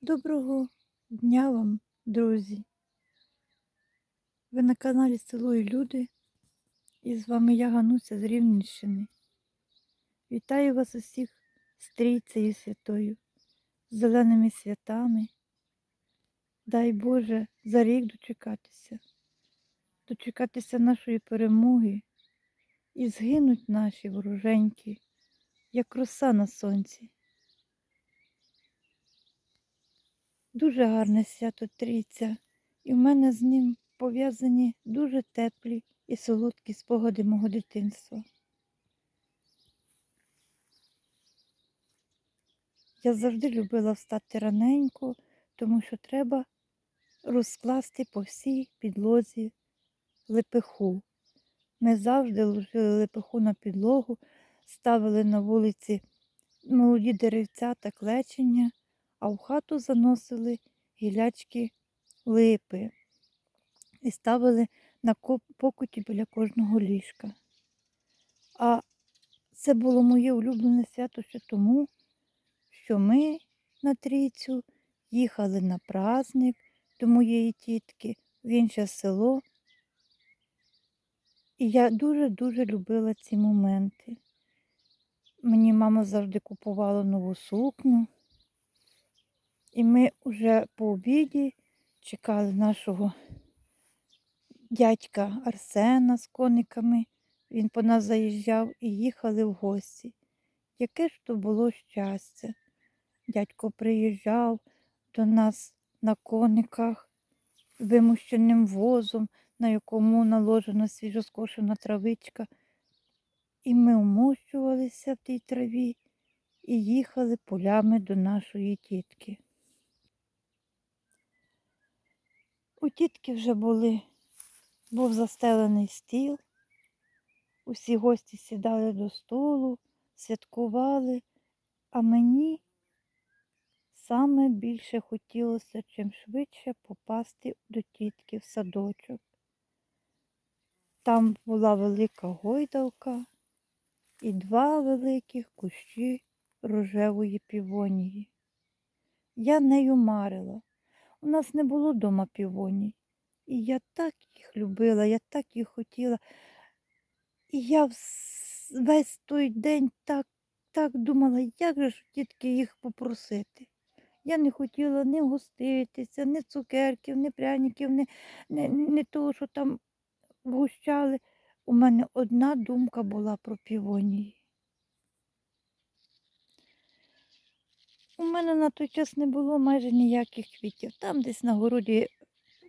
Доброго дня вам, друзі! Ви на каналі Село і Люди, і з вами я Гануся з Рівненщини. Вітаю вас усіх з Трійцею Святою, з зеленими святами. Дай Боже за рік дочекатися, дочекатися нашої перемоги і згинуть наші вороженьки, як роса на сонці. Дуже гарне свято Трійця, і в мене з ним пов'язані дуже теплі і солодкі спогади мого дитинства. Я завжди любила встати раненько, тому що треба розкласти по всій підлозі лепеху. Ми завжди ложили лепеху на підлогу, ставили на вулиці молоді деревця та клечення, а в хату заносили гілячки липи і ставили на покуті біля кожного ліжка. А це було моє улюблене свято ще тому, що ми на трійцю їхали на праздник до моєї тітки в інше село. І я дуже-дуже любила ці моменти. Мені мама завжди купувала нову сукню. І ми вже по обіді чекали нашого дядька Арсена з кониками. Він по нас заїжджав і їхали в гості. Яке ж то було щастя. Дядько приїжджав до нас на кониках вимущеним возом, на якому наложена свіжоскошена травичка. І ми вмощувалися в тій траві і їхали полями до нашої тітки. У тітки вже були, був застелений стіл, усі гості сідали до столу, святкували, а мені саме більше хотілося чим швидше попасти до тітки в садочок. Там була велика гойдалка і два великих кущі рожевої півонії. Я нею марила. У нас не було дома півоній. І я так їх любила, я так їх хотіла. І я весь той день так так думала, як же ж тітки їх попросити. Я не хотіла ні гоститися, ні цукерків, ні пряників, ні, ні, ні того, що там вгущали. У мене одна думка була про півонії. У мене на той час не було майже ніяких квітів. Там десь на городі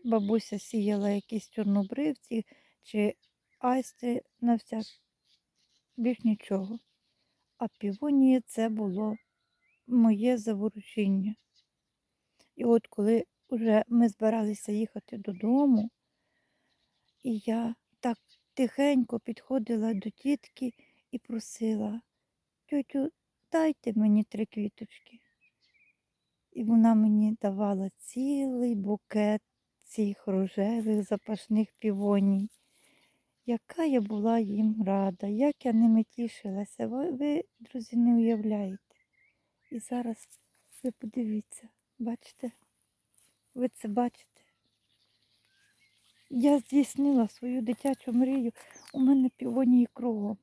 бабуся сіяла якісь чорнобривці чи айсти на всяк, більш нічого. А півонії це було моє заворушіння. І от коли вже ми збиралися їхати додому, і я так тихенько підходила до тітки і просила, тьотю, дайте мені три квіточки. І вона мені давала цілий букет цих рожевих запашних півоній. Яка я була їм рада, як я ними тішилася. Ви, ви, друзі, не уявляєте. І зараз ви подивіться, бачите? Ви це бачите? Я здійснила свою дитячу мрію, у мене півонії кругом.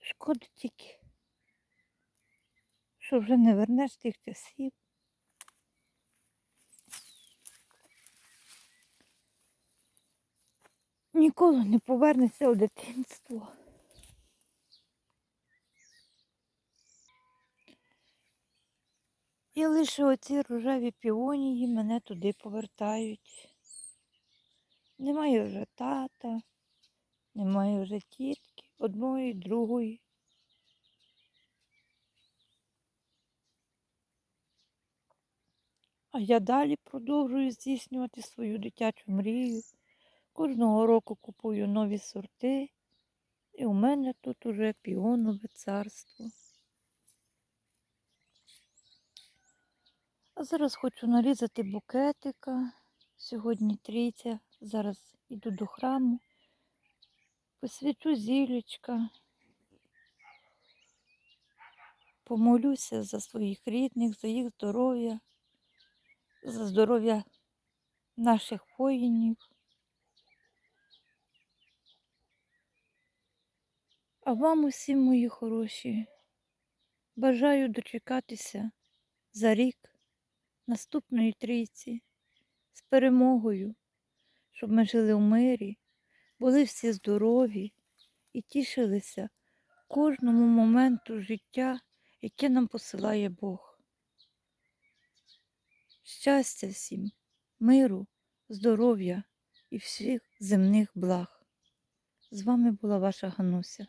Шкода тільки що вже не вернеш тих часів. Ніколи не повернеться у дитинство. І лише оці рожеві піонії мене туди повертають. Немає вже тата, немає вже тітки, одної, другої. А я далі продовжую здійснювати свою дитячу мрію. Кожного року купую нові сорти, і у мене тут уже піонове царство. А зараз хочу нарізати букетика. Сьогодні трійця. Зараз іду до храму, посвячу зілечка. помолюся за своїх рідних, за їх здоров'я, за здоров'я наших воїнів. А вам усім, мої хороші, бажаю дочекатися за рік наступної трійці з перемогою, щоб ми жили в мирі, були всі здорові і тішилися кожному моменту життя, яке нам посилає Бог. Щастя всім, миру, здоров'я і всіх земних благ. З вами була ваша Гануся.